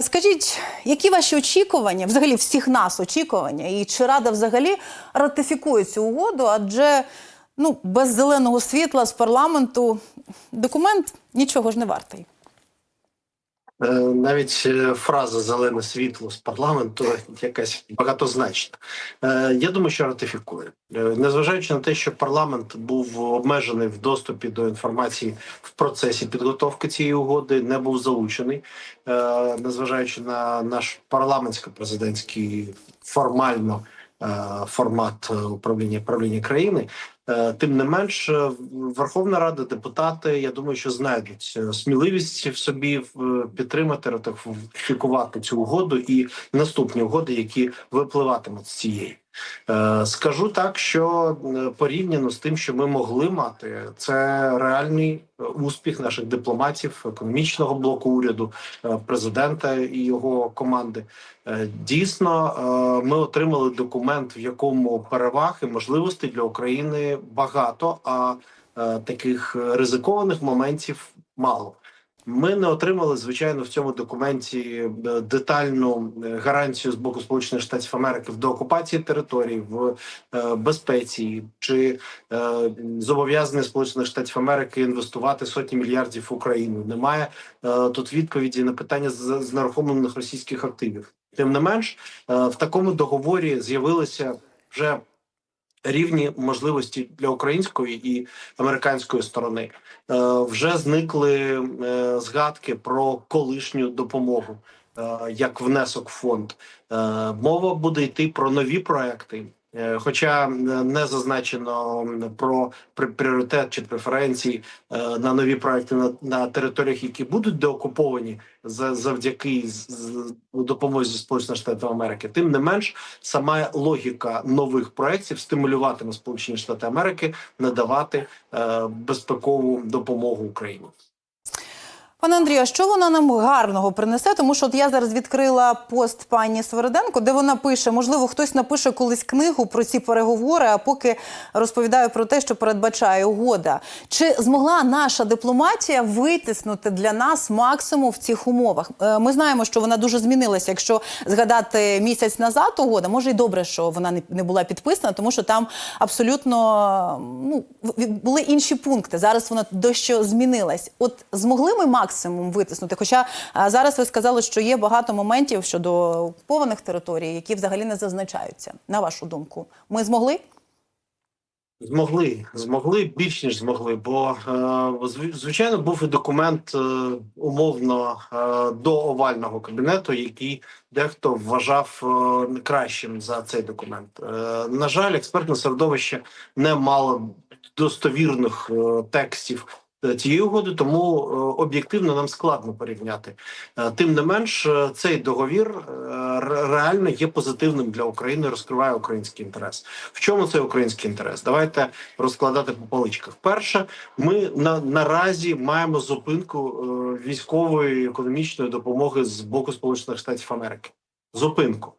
Скажіть, які ваші очікування, взагалі всіх нас очікування, і чи Рада взагалі ратифікує цю угоду? Адже ну, без зеленого світла з парламенту документ нічого ж не вартий. Е, Навіть е, фраза зелене світло з парламенту якась багатозначна. Е, Я думаю, що ратифікує, незважаючи на те, що парламент був обмежений в доступі до інформації в процесі підготовки цієї угоди, не був залучений, незважаючи на наш парламентсько-президентський формально формат е, управління правління країни. Е, Тим не менш, е, Верховна Рада, депутати, я думаю, що знайдуть сміливість в собі підтримати ратифікувати цю угоду і наступні угоди, які випливатимуть з цієї. Е, Скажу так, що порівняно з тим, що ми могли мати, це реальний успіх наших дипломатів, економічного блоку уряду, е, президента і його команди. Е, Дійсно, ми отримали документ, в якому переваг і можливостей для України багато, а таких ризикованих моментів мало. Ми не отримали звичайно в цьому документі е, детальну е, гарантію з боку Сполучених Штатів Америки в деокупації територій, в е, безпеці чи зобов'язання Сполучених Штатів Америки інвестувати сотні мільярдів в Україну. Немає тут відповіді на питання з знерухомлених російських активів. Тим не менш, в такому договорі з'явилися вже рівні можливості для української і американської сторони. Е, Вже зникли е, згадки про колишню допомогу е, як внесок в фонд. Мова буде йти про нові проекти. Е, Хоча не зазначено про пріоритет чи преференції е, на нові проекти на, на територіях, які будуть деокуповані за завдяки з- допомозі Сполучених Штатів Америки. Тим не менш, сама логіка нових проєктів стимулюватиме Сполучені Штати Америки надавати е, безпекову допомогу Україні. Пане Андрію, а що вона нам гарного принесе? Тому що от я зараз відкрила пост пані Свериденко, де вона пише: можливо, хтось напише колись книгу про ці переговори, а поки розповідаю про те, що передбачає угода. Чи змогла наша дипломатія витиснути для нас максимум в цих умовах? Е, Ми знаємо, що вона дуже змінилася. Якщо згадати місяць назад угода, може й добре, що вона не- була підписана, тому що там абсолютно ну були інші пункти. Зараз вона дещо змінилась. От змогли ми максимум витиснути? Хоча зараз ви сказали, що є багато моментів щодо окупованих територій, які взагалі не зазначаються. На вашу думку, ми змогли? Змогли, змогли більш ніж змогли, бо е, звичайно був і документ е, умовно е, до овального кабінету, який дехто вважав е, кращим за цей документ. Е, на жаль, експертне середовище не мало достовірних е, текстів. Е, Цієї угоди, тому е, об'єктивно нам складно порівняти. Е, Тим не менш, цей договір реально є позитивним для України, розкриває український інтерес. В чому цей український інтерес? Давайте розкладати по поличках. Перше, ми на наразі маємо зупинку військової економічної допомоги з боку Сполучених Штатів Америки. Зупинку.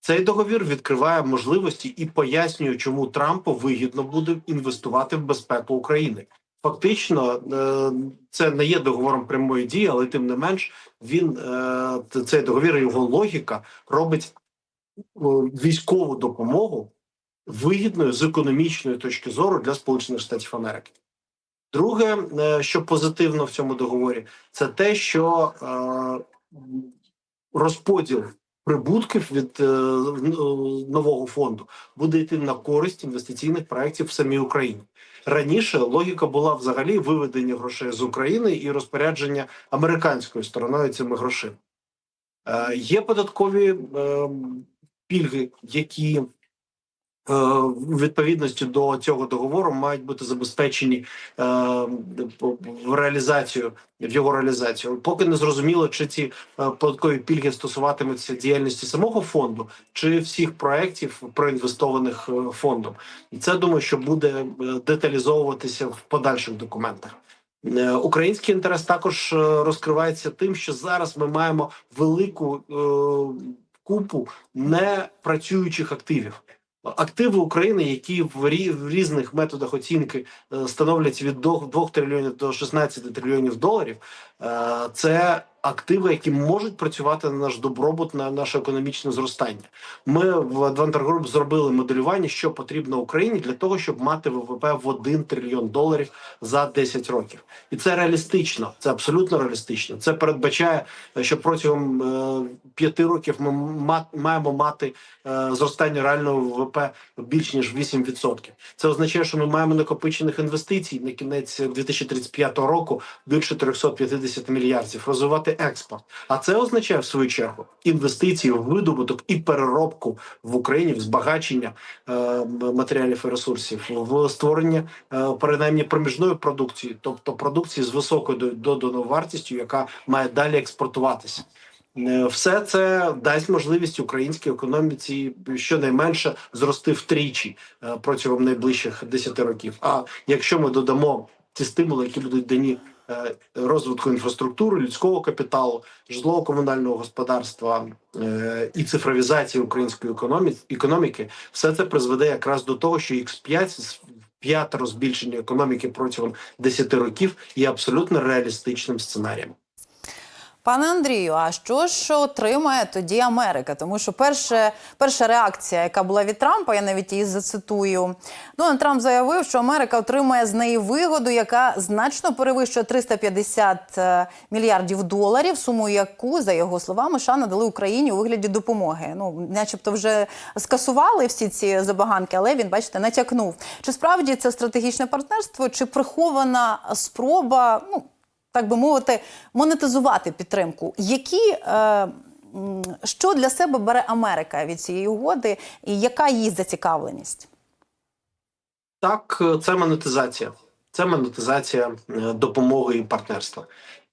Цей договір відкриває можливості і пояснює, чому Трампу вигідно буде інвестувати в безпеку України. Фактично, е, це не є договором прямої дії, але тим не менш, він е, цей договір, його логіка робить військову допомогу вигідною з економічної точки зору для Сполучених Штатів Америки. Друге, е, що позитивно в цьому договорі, це те, що розподіл прибутків від е, нового фонду буде йти на користь інвестиційних проєктів в самій Україні. Раніше логіка була взагалі виведення грошей з України і розпорядження американською стороною цими грошима. Е, є податкові е, пільги, які е, в відповідності до цього договору мають бути забезпечені е, в реалізацію в його реалізацію. Поки не зрозуміло, чи ці е, податкові пільги стосуватимуться діяльності самого фонду чи всіх проєктів проінвестованих е, фондом. І це думаю, що буде е, деталізовуватися в подальших документах. Е, Український інтерес також е, розкривається тим, що зараз ми маємо велику е, купу непрацюючих активів. Активи України, які в, рі, в різних методах оцінки е, становлять від 2 трильйонів до 16 трильйонів доларів, е, це активи, які можуть працювати на наш добробут, на наше економічне зростання. Ми в Adventure Group зробили моделювання, що потрібно Україні для того, щоб мати ВВП в 1 трильйон доларів за 10 років, і це реалістично. Це абсолютно реалістично. Це передбачає, що протягом е, п'яти років ми ма- маємо мати е, зростання реального ВВП більш ніж 8%. Це означає, що ми маємо накопичених інвестицій на кінець 2035 року більше 350 мільярдів. Розвивати експорт. А це означає в свою чергу інвестиції в видобуток і переробку в Україні, в збагачення е, матеріалів і ресурсів, в створення е, принаймні проміжної продукції, тобто продукції з високою доданою вартістю, яка має далі експортуватися. Е, Все це дасть можливість українській економіці щонайменше зрости втричі е, протягом найближчих 10 років. А якщо ми додамо ті стимули, які будуть дані розвитку інфраструктури, людського капіталу, житлово-комунального господарства е, і цифровізації української економі- економіки, все це призведе якраз до того, що X5 з п'ятеро збільшення економіки протягом 10 років є абсолютно реалістичним сценарієм. Пане Андрію, а що ж отримає тоді Америка? Тому що перше, перша реакція, яка була від Трампа, я навіть її зацитую. Дональд Трамп заявив, що Америка отримає з неї вигоду, яка значно перевищує 350 е, мільярдів доларів, суму яку, за його словами, США надали Україні у вигляді допомоги. Ну, начебто, вже скасували всі ці забаганки, але він, бачите, натякнув. Чи справді це стратегічне партнерство, чи прихована спроба? Ну так би мовити, монетизувати підтримку. Які е, що для себе бере Америка від цієї угоди, і яка її зацікавленість? Так, е, це монетизація. Це монетизація е, допомоги і партнерства.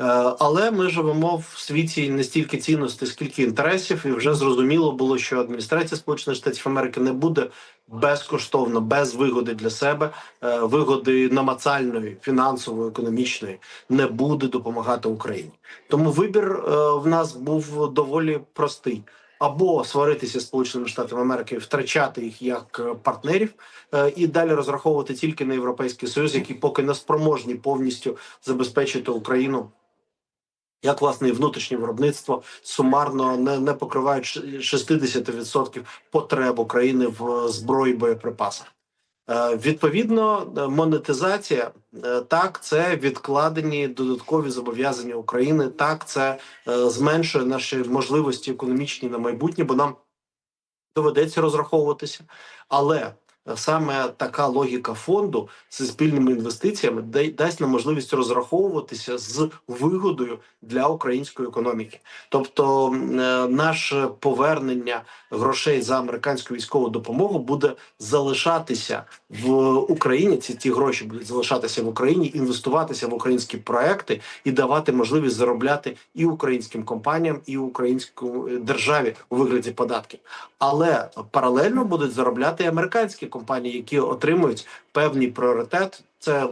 Е, Але ми живемо в світі не стільки цінностей, скільки інтересів, і вже зрозуміло було, що адміністрація Сполучених Штатів Америки не буде безкоштовно, без вигоди для себе, е, вигоди намацальної, фінансової, економічної, не буде допомагати Україні. Тому вибір е, в нас був доволі простий. Або сваритися з Сполученими Штатами Америки, втрачати їх як партнерів, і далі розраховувати тільки на європейський союз, які поки не спроможні повністю забезпечити Україну. Як власне і внутрішнє виробництво сумарно не, не покривають ш- 60% потреб України в зброї і боєприпасах. Е, Відповідно, е, монетизація е, так, це відкладені додаткові зобов'язання України. Так, це е, зменшує наші можливості економічні на майбутнє, бо нам доведеться розраховуватися. Але е, саме така логіка фонду зі спільними інвестиціями да- дасть нам можливість розраховуватися з вигодою для української економіки. Тобто, е, наше повернення грошей за американську військову допомогу буде залишатися в Україні. Ці ті гроші будуть залишатися в Україні, інвестуватися в українські проекти і давати можливість заробляти і українським компаніям, і українську е, державі у вигляді податків. Але паралельно будуть заробляти американські компанії, які отримують певний пріоритет. Це е,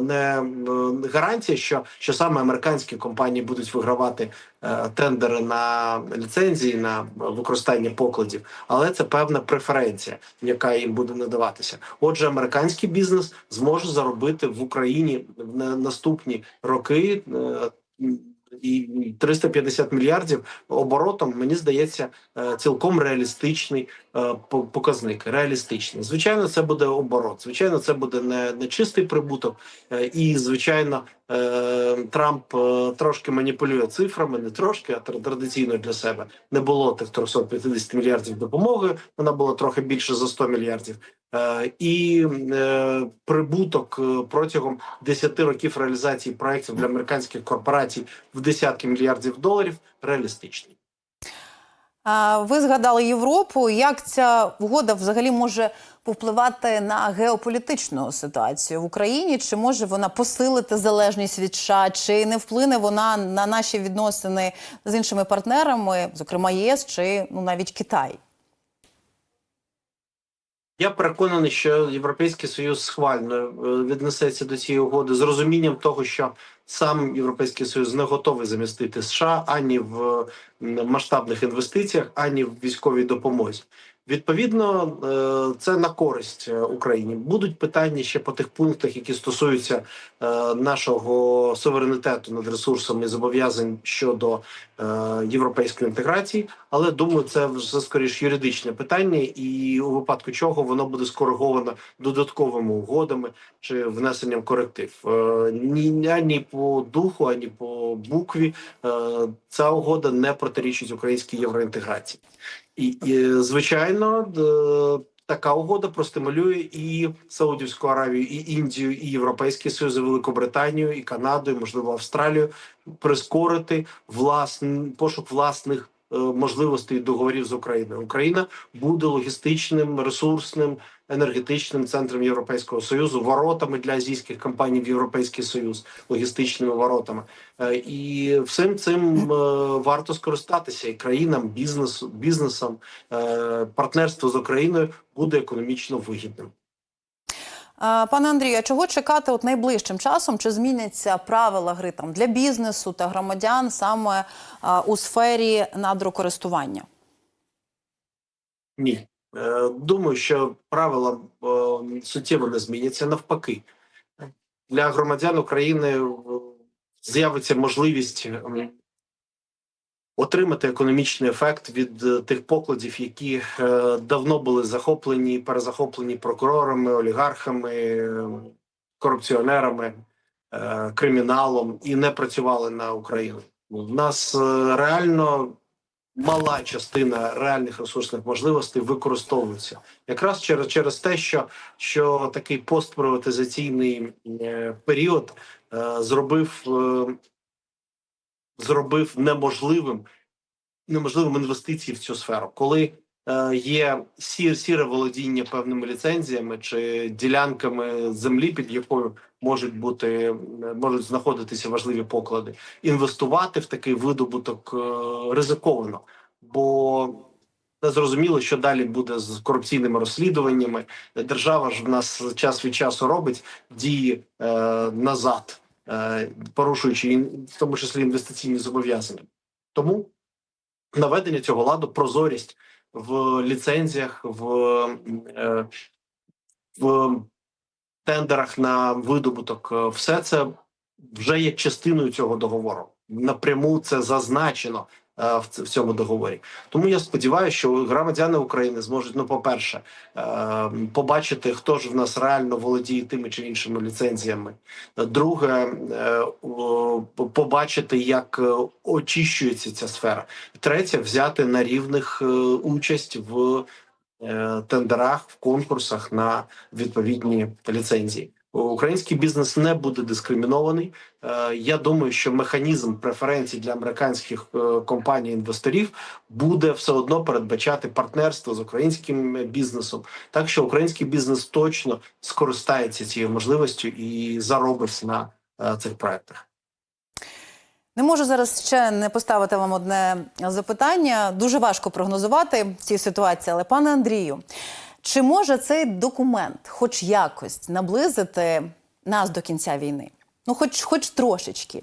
не е, гарантія, що, що саме американські компанії будуть вигравати е, тендери на ліцензії на використання покладів, але це певна преференція, яка їм буде надаватися. Отже, американський бізнес зможе заробити в Україні в наступні роки. е, І 350 мільярдів оборотом мені здається цілком реалістичний показник. Реалістичний. Звичайно, це буде оборот. Звичайно, це буде не, не чистий прибуток. Е, І звичайно, е, Трамп е, трошки маніпулює цифрами, не трошки, а традиційно для себе не було тих 350 мільярдів допомоги. Вона була трохи більше за 100 мільярдів. Е, І е, прибуток е, протягом 10 років реалізації проєктів для американських корпорацій в десятки мільярдів доларів реалістичний. Ви згадали Європу. Як ця угода взагалі може повпливати на геополітичну ситуацію в Україні? Чи може вона посилити залежність від США? Чи не вплине вона на наші відносини з іншими партнерами, зокрема ЄС чи ну навіть Китай? Я переконаний, що Європейський Союз схвально е, віднесеться до цієї угоди з розумінням того, що сам Європейський Союз не готовий замістити США ані в масштабних інвестиціях, ані в військовій допомозі. Відповідно, е, це на користь е, Україні. Будуть питання ще по тих пунктах, які стосуються е, нашого суверенітету над ресурсами зобов'язань щодо європейської інтеграції. Але думаю, це вже скоріш юридичне питання, і у випадку чого воно буде скориговано додатковими угодами чи внесенням коректив. Ні ані по духу, ані по букві ця угода не протирічить українській євроінтеграції. І, і звичайно, така угода простимулює і Саудівську Аравію, і Індію, і Європейський Союз, і Велику і Канаду, і можливо Австралію прискорити власний пошук власних можливостей договорів з Україною. Україна буде логістичним, ресурсним, енергетичним центром Європейського союзу, воротами для азійських компаній в Європейський Союз, логістичними воротами. Е, І всім цим е, варто скористатися і країнам, бізнесу, бізнесам, е, партнерство з Україною буде економічно вигідним. Пане Андрію, а чого чекати от найближчим часом? Чи зміняться правила гри там для бізнесу та громадян саме у сфері надрокористування? Ні, Е, думаю, що правила е, суттєво не зміняться. Навпаки, для громадян України е, з'явиться можливість отримати економічний ефект від е, тих покладів, які е, давно були захоплені, перезахоплені прокурорами, олігархами, е, корупціонерами, криміналом і не працювали на Україну. В нас реально мала частина реальних ресурсних можливостей використовується якраз через через те, що, що такий постприватизаційний період е, зробив, зробив неможливим неможливим інвестиції в цю сферу, коли е, є сір, сіре володіння певними ліцензіями чи ділянками землі, під якою можуть бути е, можуть знаходитися важливі поклади, інвестувати в такий видобуток е, ризиковано, бо не зрозуміло, що далі буде з корупційними розслідуваннями. Держава ж в нас час від часу робить дії е, назад, порушуючи в тому числі інвестиційні зобов'язання. Тому наведення цього ладу, прозорість в ліцензіях, в, е, в тендерах на видобуток, е, все це вже є частиною цього договору. Напряму це зазначено е, в цьому договорі. Тому я сподіваюся, що громадяни України зможуть, ну, по-перше, е, побачити, хто ж в нас реально володіє тими чи іншими ліцензіями. Друге, е, по- побачити, як е, очищується ця сфера. Третє, взяти на рівних е, участь в е, тендерах, в конкурсах на відповідні ліцензії. Український бізнес не буде дискримінований. Е, Я думаю, що механізм преференцій для американських е, компаній інвесторів буде все одно передбачати партнерство з українським бізнесом. Так що український бізнес точно скористається цією можливістю і заробить на е, цих проектах. Не можу зараз ще не поставити вам одне запитання. Дуже важко прогнозувати ці ситуації, але пане Андрію, чи може цей документ, хоч якось, наблизити нас до кінця війни? Ну, хоч, хоч трошечки.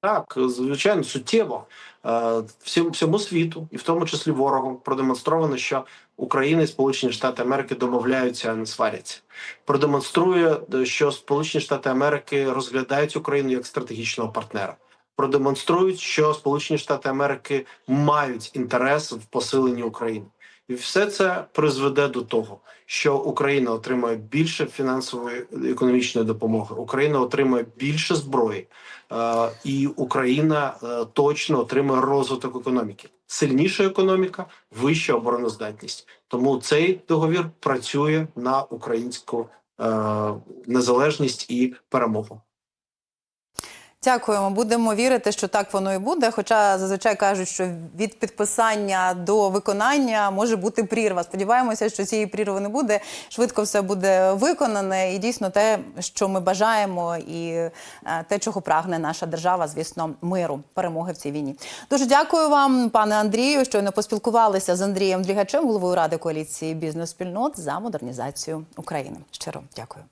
Так, звичайно, суттєво Е, всьому, всьому світу, і в тому числі ворогу, продемонстровано, що Україна і Сполучені Штати Америки домовляються, а не сваряться. Продемонструє, е, що Сполучені Штати Америки розглядають Україну як стратегічного партнера. Продемонструють, що Сполучені Штати Америки мають інтерес в посиленні України. І все це призведе до того, що Україна отримає більше фінансової економічної допомоги, Україна отримає більше зброї, е, і Україна е, точно отримає розвиток економіки. Сильніша економіка, вища обороноздатність. Тому цей договір працює на українську е, незалежність і перемогу. Дякуємо. Будемо вірити, що так воно і буде. Хоча зазвичай кажуть, що від підписання до виконання може бути прірва. Сподіваємося, що цієї прірви не буде. Швидко все буде виконане, і дійсно те, що ми бажаємо, і е, те, чого прагне наша держава, звісно, миру, перемоги в цій війні. Дуже дякую вам, пане Андрію. Щойно поспілкувалися з Андрієм Дрігачем, головою ради коаліції бізнес-спільнот за модернізацію України. Щиро дякую.